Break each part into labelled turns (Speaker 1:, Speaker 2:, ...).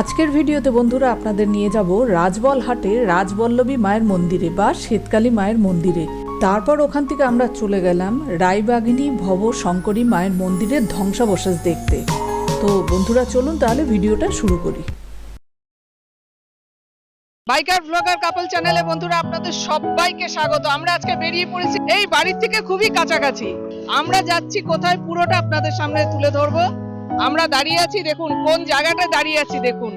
Speaker 1: আজকের ভিডিওতে বন্ধুরা আপনাদের নিয়ে যাব রাজবল হাটে রাজবল্লভী মায়ের মন্দিরে বা শ্বেতকালী মায়ের মন্দিরে। তারপর ওখান থেকে আমরা চলে গেলাম রায়বাগিনী ভব শঙ্করী মায়ের মন্দিরের ধ্বংসাবশেষ দেখতে। তো বন্ধুরা চলুন তাহলে ভিডিওটা শুরু করি।
Speaker 2: বাইকার ব্লগার কাপল চ্যানেলে বন্ধুরা আপনাদের সবাইকে স্বাগত। আমরা আজকে বেরিয়ে পড়েছি এই বাড়ির থেকে খুবই কাছাকাছি। আমরা যাচ্ছি কোথায় পুরোটা আপনাদের সামনে তুলে ধরবো। আমরা দাঁড়িয়ে আছি, দেখুন, কোন জায়গাটা দাঁড়িয়ে আছি, দেখুন।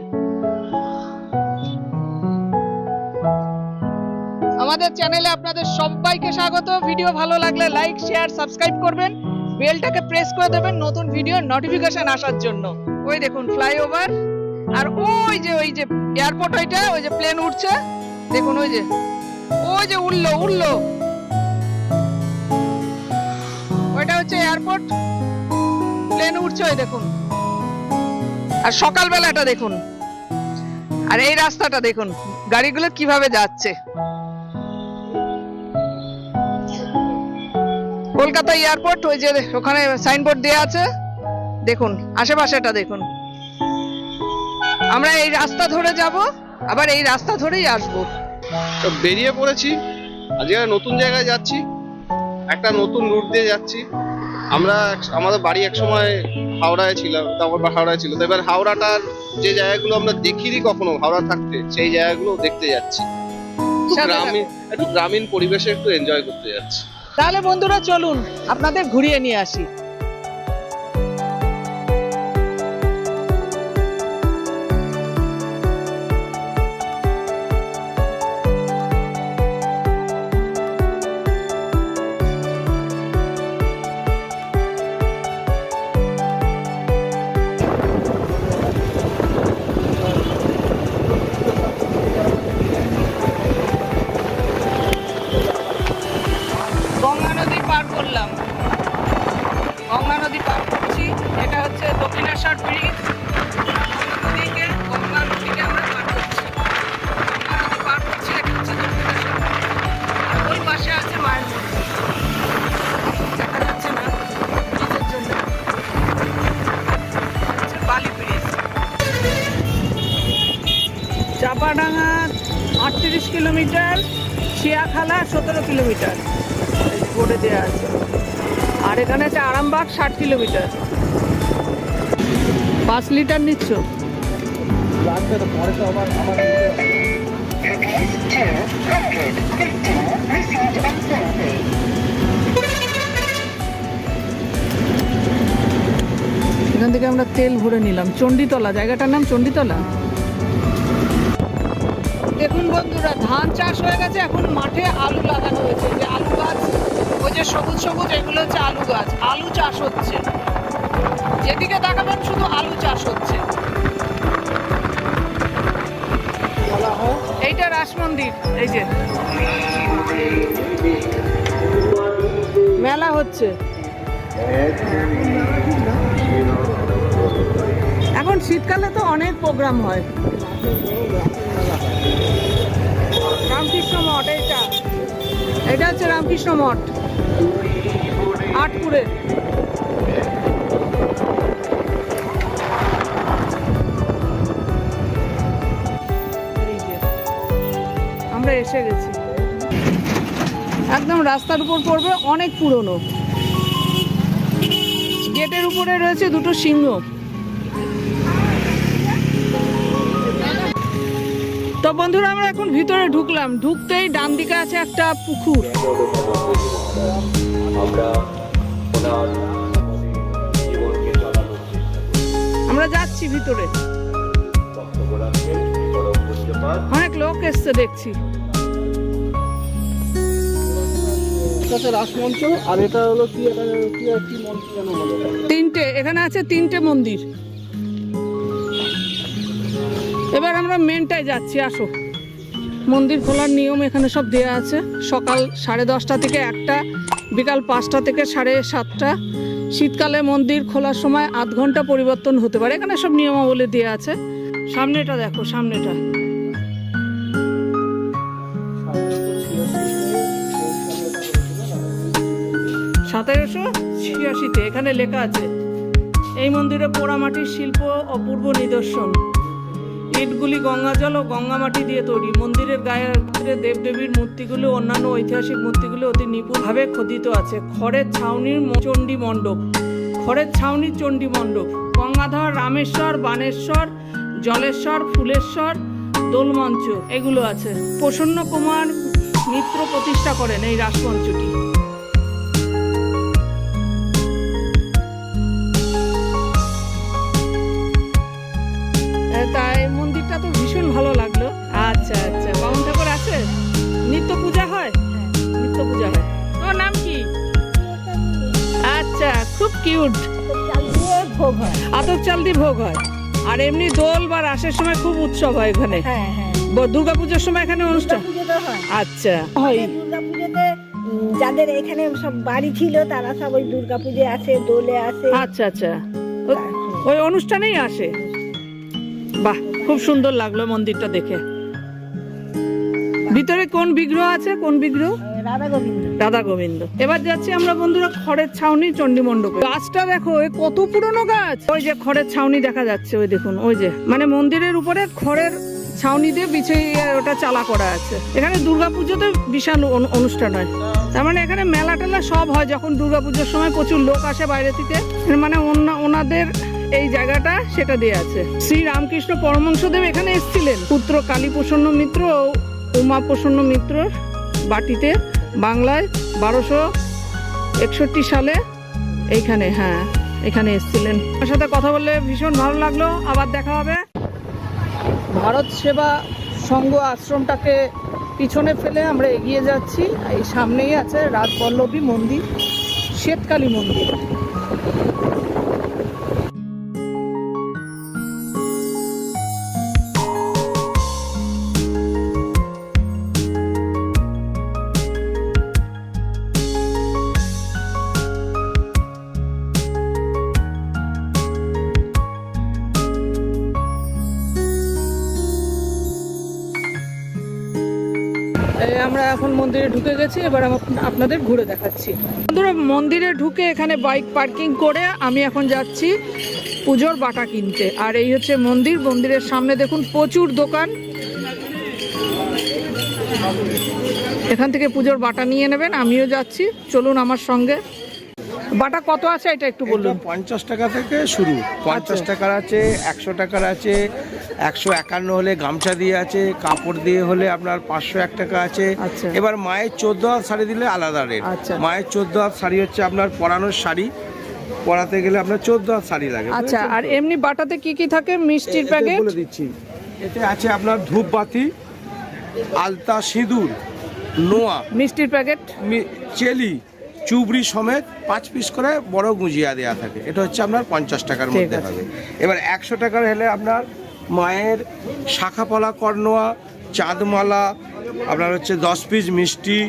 Speaker 2: আমাদের চ্যানেলে আপনাদের সবাইকে স্বাগত। ভিডিও ভালো লাগলে লাইক, শেয়ার, সাবস্ক্রাইব করবেন। বেলটাকে প্রেস করে দেবেন নতুন ভিডিও নোটিফিকেশন আসার জন্য। ওই দেখুন ফ্লাইওভার আর ওই যে ওই যে এয়ারপোর্ট ওইটা, ওই যে প্লেন উঠছে। দেখুন, ওই যে ওই যে উড়লো উড়লো ওইটা হচ্ছে এয়ারপোর্ট প্লেন উঠছে, ওই দেখুন। আর সকালবেলাটা দেখুন। আর এই রাস্তাটা দেখুন, গাড়িগুলো কীভাবে যাচ্ছে। কলকাতা এয়ারপোর্ট, ওই যে ওখানে সাইনবোর্ড দেওয়া আছে। দেখুন, আশেপাশেটা দেখুন। আমরা এই রাস্তা ধরে যাব, আবার এই রাস্তা ধরেই আসব।
Speaker 3: তো বেরিয়ে পড়েছি। আজকে নতুন জায়গায় যাচ্ছি, একটা নতুন রুট দিয়ে যাচ্ছি। আমরা আমাদের বাড়ি এক সময় হাওড়ায় ছিলাম তারপর হাওড়ায় ছিল। তো এবার হাওড়াটার যে জায়গাগুলো আমরা দেখিনি কখনো হাওড়া থাকতে সেই জায়গাগুলো দেখতে যাচ্ছি। গ্রামীণ একটু গ্রামীণ পরিবেশে একটু এনজয় করতে যাচ্ছি।
Speaker 2: তাহলে বন্ধুরা চলুন আপনাদের ঘুরিয়ে নিয়ে আসি। শিয়াখালা সতেরো কিলোমিটার। বোর্ডে দেওয়া আছে আর এখানে আছে আরামবাগ ষাট কিলোমিটার। পাঁচ লিটার নিচ্ছ? এখান থেকে আমরা তেল ভরে নিলাম। চণ্ডীতলা জায়গাটার নাম চণ্ডীতলা? দেখুন বন্ধুরা, ধান চাষ হয়ে গেছে, এখন মাঠে আলু লাগানো হয়েছে। যে আলু গাছ, ওই যে সবুজ সবুজ, এগুলো হচ্ছে আলু গাছ, আলু চাষ হচ্ছে। যেদিকে তাকাবেন শুধু আলু চাষ হচ্ছে। এইটা রাস মন্দির, এই যে। মেলা হচ্ছে। এখন শীতকালে তো অনেক প্রোগ্রাম হয়। রামকৃষ্ণ মঠ এইটা। এটা হচ্ছে রামকৃষ্ণ মঠ আটপুরে। এই যে, আমরা এসে গেছি। একদম রাস্তার উপর পড়বে অনেক পুরনো। গেটের উপরে রয়েছে দুটো সিংহ। তো বন্ধুরা আমরা এখন ভিতরে ঢুকলাম। ঢুকতেই ডান দিকে আছে একটা পুকুর। আমরা যাচ্ছি ভিতরে। অনেক লোক এসছে দেখছি।
Speaker 3: রাসমঞ্চ আর এটা হলো কি কি
Speaker 2: তিনটে এখানে আছে তিনটে মন্দির। এবার আমরা মেনটায় যাচ্ছি, আসো। মন্দির খোলার নিয়ম এখানে সব দেওয়া আছে। সকাল সাড়ে দশটা থেকে একটা, বিকাল পাঁচটা থেকে সাড়ে সাতটা। শীতকালে মন্দির খোলার সময় আধ ঘণ্টা পরিবর্তন হতে পারে। এখানে সব নিয়মাবলী দেওয়া আছে। সামনেটা দেখো, সামনেটা। সতেরোশো ছিয়াশিতে এখানে লেখা আছে, এই মন্দিরে পোড়ামাটির শিল্প অপূর্ব নিদর্শন। ইটগুলি গঙ্গা জল ও গঙ্গা মাটি দিয়ে তৈরি। মন্দিরের গায়ে দেবদেবীর মূর্তিগুলো অন্যান্য ঐতিহাসিক মূর্তিগুলো অতি নিপুণভাবে খোদিত আছে। খড়ের ছাউনির চণ্ডী মণ্ডপ। খড়ের ছাউনির চণ্ডী মণ্ডপ। গঙ্গাধর রামেশ্বর, বানেশ্বর, জলেশ্বর, ফুলেশ্বর, দোলমঞ্চ এগুলো আছে। প্রসন্ন কুমার মিত্র প্রতিষ্ঠা করেন এই রাসমঞ্চটি। তাই মন্দিরটা তো ভীষণ ভালো লাগল। আচ্ছা আচ্ছা। বামন ঠাকুর আছে? নিত্য পূজা হয়? নিত্য পূজা হয়। তোমার নাম কি? আচ্ছা খুব কিউট।
Speaker 4: ভোগ হয়
Speaker 2: আতপ চাল দিয়ে ভোগ হয়। আর এমনি দোল বা রাসের সময় খুব উৎসব হয় এখানে।
Speaker 4: হ্যাঁ হ্যাঁ।
Speaker 2: দুর্গা পুজোর সময় এখানে অনুষ্ঠান? আচ্ছা। হয়
Speaker 4: যাদের এখানে সব বাড়ি ছিল তারা সব ওই দুর্গা পুজো আসে দোলে আসে।
Speaker 2: আচ্ছা আচ্ছা। ওই অনুষ্ঠানেই আসে? বাহ। খুব সুন্দর লাগল মন্দিরটা দেখে। ভিতরে কোন বিগ্রহ আছে? কোন বিগ্রহ?
Speaker 4: রাধা গোবিন্দ।
Speaker 2: এবার যাচ্ছি আমরা বন্ধুরা খড়ের ছাউনি চণ্ডী মণ্ডপে গাছটা দেখো এ কত পুরনো গাছ? ওই যে খড়ের ছাউনি দেখা যাচ্ছে ওই দেখুন ওই যে। মানে মন্দিরের উপরে খড়ের ছাউনি দিয়ে বিছিয়ে ওটা চালা করা আছে। এখানে দুর্গাপুজোতে বিশাল অনু- অনুষ্ঠান হয়। তার মানে এখানে মেলা টেলা সব হয় যখন দুর্গাপুজোর সময় প্রচুর লোক আসে বাইরে থেকে। মানে ওনা- ওনাদের এই জায়গাটা সেটা দিয়ে আছে। শ্রী রামকৃষ্ণ পরমংশদেব এখানে এসেছিলেন। পুত্র কালী প্রসন্ন মিত্র ও উমা প্রসন্ন মিত্র বাটিতে বাংলায় বারোশো একষট্টি সালে এইখানে হ্যাঁ এখানে এসেছিলেন। আমার সাথে কথা বললে ভীষণ ভালো লাগল। আবার দেখা হবে। ভারত সেবা সংঘ আশ্রমটাকে পিছনে ফেলে আমরা এগিয়ে যাচ্ছি। এই সামনেই আছে রাজবল্লভী মন্দির, শ্বেতকালী মন্দির। আমরা এখন মন্দিরে ঢুকে গেছি, এবার আপনাদের ঘুরে দেখাচ্ছি। বন্ধুরা, মন্দিরে ঢুকে এখানে বাইক পার্কিং করে আমি এখন যাচ্ছি পুজোর বাটা কিনতে। আর এই হচ্ছে মন্দির, মন্দিরের সামনে দেখুন প্রচুর দোকান। এখান থেকে পুজোর বাটা নিয়ে নেবেন, আমিও যাচ্ছি। চলুন আমার সঙ্গে। বাটা কত আছে এটা একটু বলুন।
Speaker 5: পঞ্চাশ টাকা থেকে শুরু। পঞ্চাশ
Speaker 2: আচ্ছা।
Speaker 5: টাকার আছে একশো টাকার আছে একশো একান্ন হলে গামছা দিয়ে আছে কাপড় দিয়ে হলে আপনার পাঁচশো এক টাকা আছে।
Speaker 2: আচ্ছা।
Speaker 5: এবার মায়ের চোদ্দ হাত শাড়ি দিলে আলাদা রেট
Speaker 2: আচ্ছা।
Speaker 5: মায়ের চোদ্দ হাত শাড়ি হচ্ছে আপনার পরানোর শাড়ি। পরাতে গেলে আপনার চোদ্দ হাত শাড়ি লাগে
Speaker 2: আচ্ছা আর এমনি বাটাতে কি কি থাকে? মিষ্টির প্যাকেট
Speaker 5: বলে দিচ্ছি। এতে আছে আপনার ধূপবাতি আলতা সিঁদুর নোয়া।
Speaker 2: মিষ্টির প্যাকেট
Speaker 5: চেলি। চুবড়ি সমেত পাঁচ পিস করে বড় গুঁজিয়া দেওয়া থাকে। এটা হচ্ছে আপনার পঞ্চাশ টাকার মধ্যে হবে। এবার একশো টাকার হলে আপনার মায়ের শাখাপলা কর্নোয়া চাঁদমালা আপনার হচ্ছে দশ পিস মিষ্টি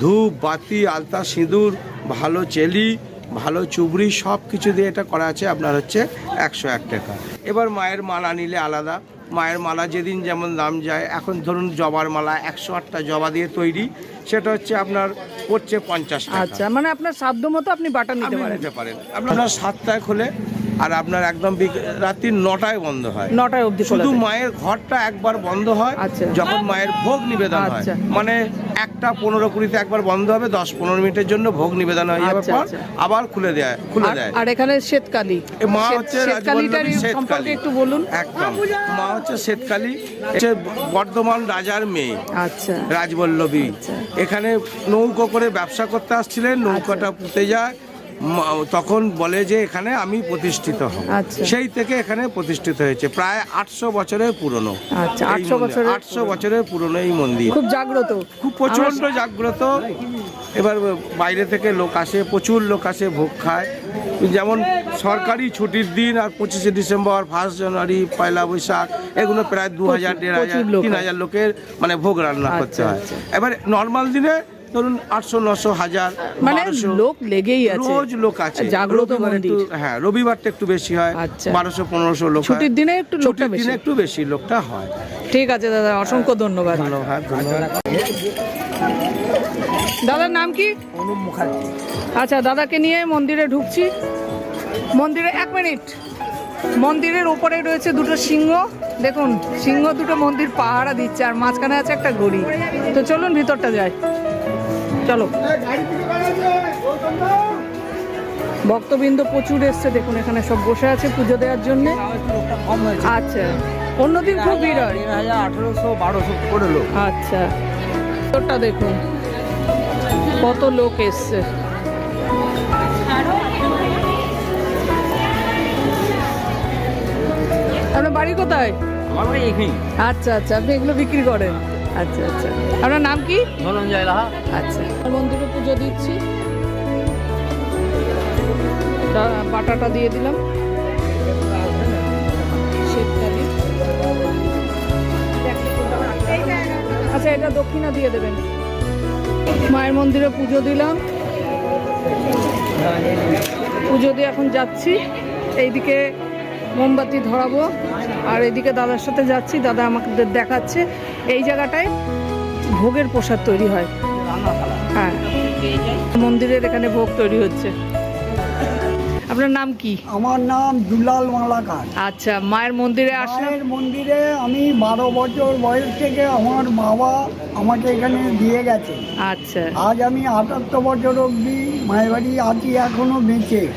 Speaker 5: ধূপ বাতি আলতা সিঁদুর ভালো চেলি ভালো চুবড়ি সব কিছু দিয়ে এটা করা আছে আপনার হচ্ছে একশো এক টাকা। এবার মায়ের মালা নিলে আলাদা। মায়ের মালা যেদিন যেমন দাম যায় এখন ধরুন জবার মালা একশো আটটা জবা দিয়ে তৈরি সেটা হচ্ছে আপনার পড়ছে পঞ্চাশ
Speaker 2: আচ্ছা মানে আপনার সাধ্য মতো আপনি বাটা নিতে পারেন।
Speaker 5: নিতে পারেন। আপনার সাতটায় খোলে আর আপনার একদম রাত্রি নটায় বন্ধ হয়।
Speaker 2: নটায় অবধি
Speaker 5: শুধু মায়ের ঘরটা একবার বন্ধ হয়
Speaker 2: আচ্ছা।
Speaker 5: যখন মায়ের ভোগ নিবেদন হয়।
Speaker 2: আচ্ছা।
Speaker 5: মানে একটা পনেরো কুড়িতে একবার বন্ধ হবে দশ পনেরো মিনিটের জন্য ভোগ নিবেদন হয়ে। যাওয়ার
Speaker 2: আচ্ছা,
Speaker 5: পর। আবার খুলে দেয় খুলে দেয়।
Speaker 2: আর এখানে শ্বেতকালী।
Speaker 5: মা হচ্ছে শ্বেতকালী।
Speaker 2: একটু বলুন।
Speaker 5: একদম। মা হচ্ছে শ্বেতকালী। হচ্ছে বর্ধমান রাজার মেয়ে।
Speaker 2: আচ্ছা।
Speaker 5: রাজবল্লভী। এখানে নৌকো করে ব্যবসা করতে আসছিলেন নৌকাটা পুঁতে যায়। তখন বলে যে এখানে আমি প্রতিষ্ঠিত হব।
Speaker 2: আচ্ছা।
Speaker 5: সেই থেকে এখানে প্রতিষ্ঠিত হয়েছে। প্রায় আটশো বছরের পুরনো
Speaker 2: আচ্ছা, 800 বছরের
Speaker 5: আটশো বছরের পুরনো এই মন্দির।
Speaker 2: খুব জাগ্রত।
Speaker 5: খুব প্রচণ্ড জাগ্রত। এবার বাইরে থেকে লোক আসে প্রচুর লোক আসে ভোগ খায়। যেমন সরকারি ছুটির দিন আর পঁচিশে December first January Poila Baishakh এগুলো প্রায় দু হাজার দেড় হাজার তিন হাজার লোকের মানে ভোগ রান্না করতে
Speaker 2: আচ্ছা,
Speaker 5: হয়। এবার নর্মাল দিনে ধরুন আটশো নশো হাজার
Speaker 2: মানে লোক লেগেই আছে।
Speaker 5: রোজ লোক আছে।
Speaker 2: জাগ্রত মন্দির
Speaker 5: হ্যাঁ রবিবারটা একটু বেশি হয়
Speaker 2: আচ্ছা।
Speaker 5: বারোশো পনেরোশো লোক
Speaker 2: ছুটির দিনে একটু লোকটা
Speaker 5: ছুটির
Speaker 2: বেশি।
Speaker 5: দিনে একটু বেশি লোকটা হয়।
Speaker 2: ঠিক আছে দাদা অসংখ্য ধন্যবাদ।
Speaker 5: ধন্যবাদ ধন্যবাদ।
Speaker 2: দাদার নাম কি?
Speaker 6: অনুপ মুখার্জি।
Speaker 2: আচ্ছা দাদাকে নিয়ে মন্দিরে ঢুকছি। মন্দিরে এক মিনিট। মন্দিরের ওপরে রয়েছে দুটো সিংহ। দেখুন সিংহ দুটো মন্দির পাহারা দিচ্ছে আর মাঝখানে আছে একটা গড়ি। তো চলুন ভিতরটা যাই। চলো। ভক্তবৃন্দ প্রচুর এসছে দেখুন এখানে সব বসে আছে পুজো দেওয়ার জন্য। আচ্ছা অন্যদিন খুব ভিড় হয়।
Speaker 5: আঠারোশো বারোশো করে লোক
Speaker 2: আচ্ছা ভিতরটা দেখুন কত লোক এসছে। আপনার বাড়ি কোথায়? আচ্ছা আচ্ছা আপনি এগুলো বিক্রি করেন। আচ্ছা আচ্ছা। আপনার নাম কি?
Speaker 5: ধনঞ্জয় লাহা।
Speaker 2: আচ্ছা। মন্দিরে পুজো দিচ্ছি। বাটাটা দিয়ে দিলাম। আচ্ছা এটা দক্ষিণা দিয়ে দেবেন। মায়ের মন্দিরে পুজো দিলাম। পুজো দিয়ে এখন যাচ্ছি। এইদিকে মোমবাতি ধরাবো। আর এইদিকে দাদার সাথে যাচ্ছি। দাদা আমাকে দেখাচ্ছে। এই জায়গাটায় ভোগের প্রসাদ তৈরি হয়। হ্যাঁ। মন্দিরের এখানে ভোগ তৈরি হচ্ছে। আপনার নাম কি?
Speaker 6: আমার নাম দুলাল মালাকার।
Speaker 2: আচ্ছা মায়ের মন্দিরে
Speaker 6: মায়ের মন্দিরে আমি বারো বছর বয়স থেকে আমার বাবা আমাকে এখানে দিয়ে গেছে।
Speaker 2: আচ্ছা।
Speaker 6: আজ আমি আটাত্তর বছর অবধি মায়ের বাড়ি আছি এখনও বেঁচে।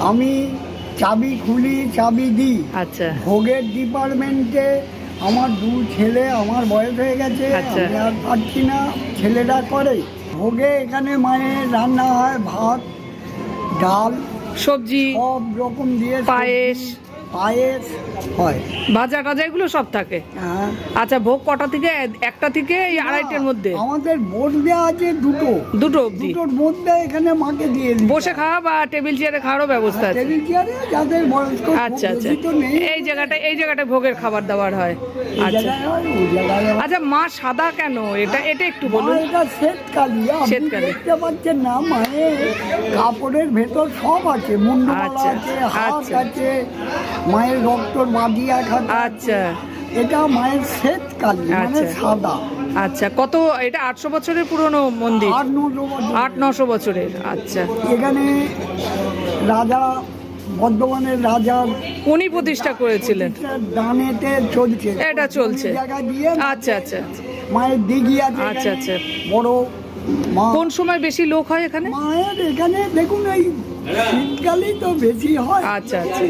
Speaker 6: আমি চাবি খুলি চাবি দিই।
Speaker 2: আচ্ছা।
Speaker 6: ভোগের ডিপার্টমেন্টে আমার দু ছেলে আমার বয়স হয়ে গেছে
Speaker 2: আচ্ছা।
Speaker 6: আমি আর পারছি না ছেলেটা করে ভোগে এখানে মায়ের রান্না হয় ভাত ডাল
Speaker 2: সবজি
Speaker 6: সব রকম দিয়ে
Speaker 2: পায়েস।
Speaker 6: পায়েস হয়।
Speaker 2: ভাজা টাজা এগুলো সব থাকে।
Speaker 6: হ্যাঁ।
Speaker 2: আচ্ছা ভোগ কটা থেকে? একটা থেকে এই আড়াইটের মধ্যে?
Speaker 6: আমাদের দেওয়া আছে দুটো।
Speaker 2: দুটো অবধি?
Speaker 6: দুটোর মধ্যে এখানে মাকে দিয়ে
Speaker 2: বসে খাওয়া বা টেবিল চেয়ারে খাওয়ারও ব্যবস্থা আছে।
Speaker 6: টেবিল চেয়ারে যাদের বয়স্ক
Speaker 2: আচ্ছা আচ্ছা। এই জায়গাটা এই জায়গাটায় ভোগের খাবার দাবার হয়। আচ্ছা।
Speaker 6: হয়, হয়।
Speaker 2: আচ্ছা মা সাদা কেন? এটা এটা একটু বলুন।
Speaker 6: এটা শ্বেতকালী।
Speaker 2: শ্বেতকালী।
Speaker 6: দেখতে পাচ্ছেন না মায়ের কাপড়ের ভেতর সব আছে। মুন্ডমালা
Speaker 2: আচ্ছা,
Speaker 6: আছে হাত
Speaker 2: আচ্ছা।
Speaker 6: আছে মায়ের রক্তর এক হাতে
Speaker 2: আচ্ছা।
Speaker 6: এটা মায়ের শ্বেতকালী মানে
Speaker 2: আচ্ছা।
Speaker 6: সাদা।
Speaker 2: আচ্ছা কত এটা আটশো বছরের পুরনো মন্দির? আট নশো বছরের। আচ্ছা।
Speaker 6: এখানে রাজা বর্ধমানের রাজার
Speaker 2: উনি প্রতিষ্ঠা করেছিলেন।
Speaker 6: দানেতে চলছে।
Speaker 2: এটা চলছে। আচ্ছা আচ্ছা আচ্ছা।
Speaker 6: মায়ের দিঘি আছে
Speaker 2: আচ্ছা, আচ্ছা।
Speaker 6: বড়
Speaker 2: কোন সময় বেশি লোক হয় এখানে?
Speaker 6: মায়ের এখানে দেখুন এই শীতকালেই তো বেশি হয়।
Speaker 2: আচ্ছা আচ্ছা।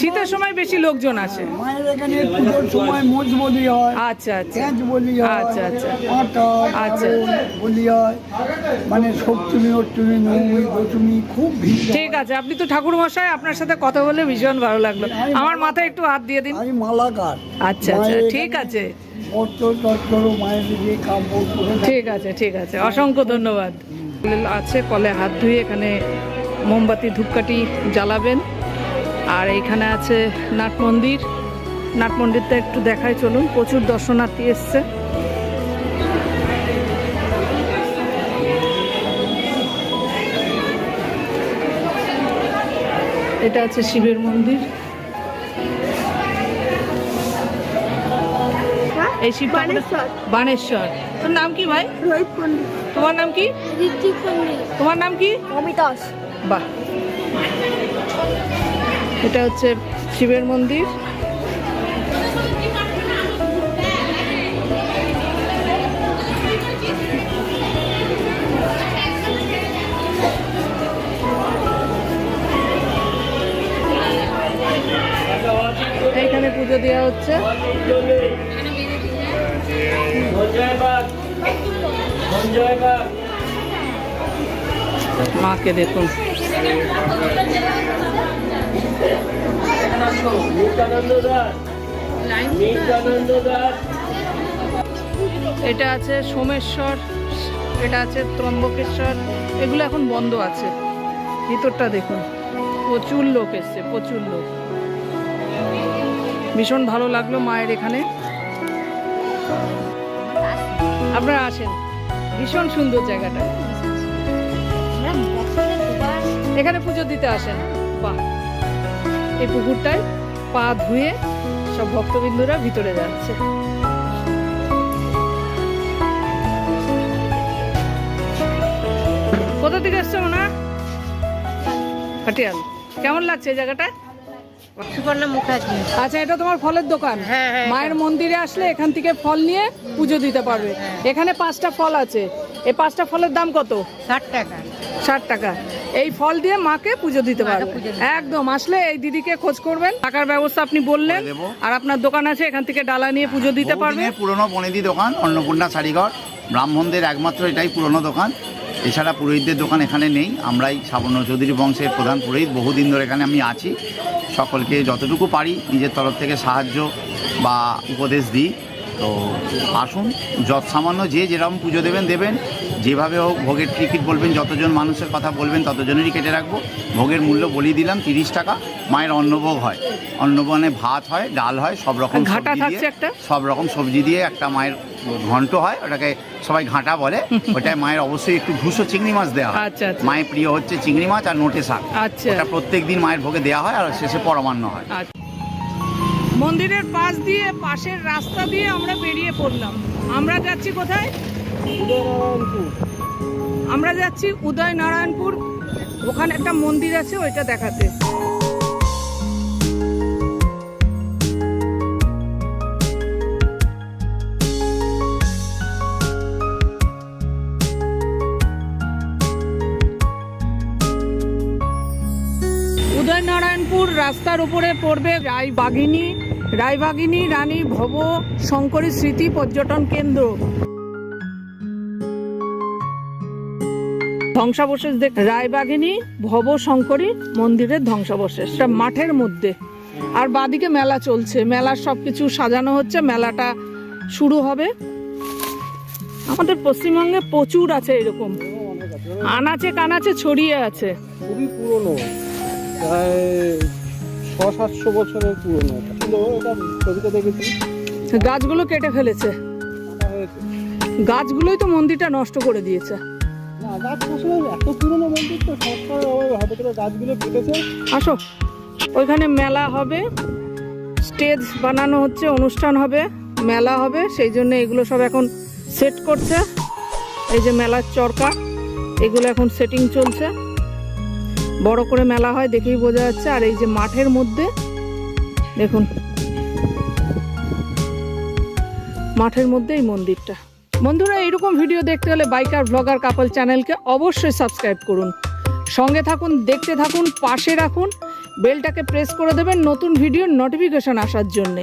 Speaker 2: শীতের সময় বেশি লোকজন আসে।
Speaker 6: মায়ের এখানে পুজোর সময় মোজ বলি হয়
Speaker 2: আচ্ছা আচ্ছা।
Speaker 6: পেঁচ বলি হয়
Speaker 2: আচ্ছা, আচ্ছা।
Speaker 6: আটা
Speaker 2: আচ্ছা।
Speaker 6: বলি হয়। মানে সপ্তমী অষ্টমী নবমী দশমী খুব ভিড়
Speaker 2: ঠিক আছে আপনি তো ঠাকুর মশাই আপনার সাথে কথা বলে ভীষণ ভালো লাগল। আমার মাথায় একটু হাত দিয়ে দিন।
Speaker 6: আমি মালাকার।
Speaker 2: আচ্ছা আচ্ছা ঠিক আছে। ঠিক আছে ঠিক আছে। অসংখ্য ধন্যবাদ। আছে কলে হাত ধুয়ে এখানে মোমবাতি ধূপকাঠি জ্বালাবেন। আর এইখানে আছে নাট মন্দির। নাট মন্দিরটা একটু দেখায় চলুন। প্রচুর দর্শনার্থী এসছে। এটা আছে শিবের মন্দির। এই শিব বানেশ্বর। তোর নাম কি ভাই?
Speaker 4: রোহিত
Speaker 2: তোমার নাম কি?
Speaker 4: ঋত্বিক
Speaker 2: তোমার নাম কি?
Speaker 4: অমিতাস।
Speaker 2: বাহ। এটা হচ্ছে শিবের মন্দির। এইখানে পুজো দেওয়া হচ্ছে। মাকে দেখুন। এটা আছে সোমেশ্বর, এটা আছে ত্রম্বকেশ্বর, এগুলো এখন বন্ধ আছে। ভিতরটা দেখুন, প্রচুর লোক এসছে, প্রচুর লোক। ভীষণ ভালো লাগল মায়ের এখানে। আপনারা আসেন, ভীষণ সুন্দর জায়গাটা। এখানে পুজো দিতে আসেন বাহ। এই পুকুরটায় পা ধুয়ে সব ভক্তবিন্দুরা ভিতরে যাচ্ছে। কোথা থেকে এসছো মনে? হয়? কেমন লাগছে এই জায়গাটা
Speaker 7: সুবর্ণা মুখার্জি।
Speaker 2: আচ্ছা এটা তোমার ফলের দোকান?
Speaker 7: হ্যাঁ, হ্যাঁ,
Speaker 2: মায়ের মন্দিরে আসলে এখান থেকে ফল নিয়ে পুজো দিতে পারবে। এখানে পাঁচটা ফল আছে। এই পাঁচটা ফলের দাম কত?
Speaker 7: ষাট টাকা।
Speaker 2: ষাট টাকা। এই ফল দিয়ে মাকে পুজো দিতে
Speaker 7: মাকে
Speaker 2: পারবে। একদম আসলে এই দিদিকে খোঁজ করবেন। টাকার ব্যবস্থা আপনি বললেন। আর আপনার দোকান আছে এখান থেকে ডালা নিয়ে পুজো দিতে পারবে।
Speaker 8: বহুদিনের পুরনো বনেদি দোকান অন্নপূর্ণা শাড়িঘর ব্রাহ্মণদের একমাত্র এটাই পুরনো দোকান। এছাড়া পুরোহিতদের দোকান এখানে নেই। আমরাই সাবর্ণ চৌধুরী বংশের প্রধান পুরোহিত। বহুদিন ধরে এখানে আমি আছি। সকলকে যতটুকু পারি নিজের তরফ থেকে সাহায্য বা উপদেশ দিই। তো আসুন যত সামান্য যে যেরকম পুজো দেবেন দেবেন। যেভাবে হোক ভোগের টিকিট বলবেন যতজন মানুষের কথা বলবেন ততজনেরই কেটে রাখব। ভোগের মূল্য বলিয়ে দিলাম তিরিশ টাকা। মায়ের অন্নভোগ হয়। অন্নভোগে ভাত হয় ডাল হয় সব রকম
Speaker 2: ঘাটা থাকছে
Speaker 8: দিয়ে-
Speaker 2: একটা?
Speaker 8: সব রকম সবজি দিয়ে একটা মায়ের ঘন্ট হয় ওটাকে সবাই ঘাঁটা বলে। ওটায় মায়ের অবশ্যই একটু ঘুষো চিংড়ি মাছ দেওয়া হয়।
Speaker 2: আচ্ছা, আচ্ছা।
Speaker 8: মায়ের প্রিয় হচ্ছে চিংড়ি মাছ আর নোটে শাক।
Speaker 2: আচ্ছা।
Speaker 8: ওটা প্রত্যেক দিন মায়ের ভোগে দেওয়া হয় আর শেষে পরমান্ন হয়।
Speaker 2: মন্দিরের পাশ দিয়ে পাশের রাস্তা দিয়ে আমরা বেরিয়ে পড়লাম। আমরা যাচ্ছি কোথায়? আমরা যাচ্ছি উদয় নারায়ণপুর ওখানে একটা মন্দির আছে, ওইটা দেখাতে। উদয়নারায়ণপুর রাস্তার উপরে পড়বে রায়বাগিনী রায়বাগিনী রানী ভব, শঙ্করী স্মৃতি পর্যটন কেন্দ্র। ধ্বংসাবশেষ দেখ রায়বাগিনী ভব শঙ্করী মন্দিরের ধ্বংসাবশেষ। এটা মাঠের মধ্যে। আর বাদিকে মেলা চলছে। মেলার সবকিছু সাজানো হচ্ছে। মেলাটা শুরু হবে। আমাদের পশ্চিমবঙ্গে প্রচুর আছে এরকম। আনাচে কানাচে ছড়িয়ে আছে।
Speaker 9: খুবই পুরনো। প্রায় ছ সাতশো বছরের পুরনো। ছবিতে দেখেছি।
Speaker 2: গাছগুলো কেটে ফেলেছে। গাছগুলোই তো মন্দিরটা নষ্ট করে দিয়েছে।
Speaker 9: এত মন্দির তো হয়তো গাছগুলো
Speaker 2: আসো, ওইখানে মেলা হবে স্টেজ বানানো হচ্ছে, অনুষ্ঠান হবে, মেলা হবে, সেই জন্য এগুলো সব এখন সেট করছে। এই যে মেলার চরকা, এগুলো এখন সেটিং চলছে। বড় করে মেলা হয়, দেখেই বোঝা যাচ্ছে। আর এই যে মাঠের মধ্যে, দেখুন, মাঠের মধ্যে এই মন্দিরটা। বন্ধুরা, এইরকম ভিডিও দেখতে হলে বাইকার ব্লগার কাপল চ্যানেলকে অবশ্যই সাবস্ক্রাইব করুন। সঙ্গে থাকুন, দেখতে থাকুন, পাশে রাখুন বেলটাকে প্রেস করে দেবেন নতুন ভিডিওর নোটিফিকেশন আসার জন্যে।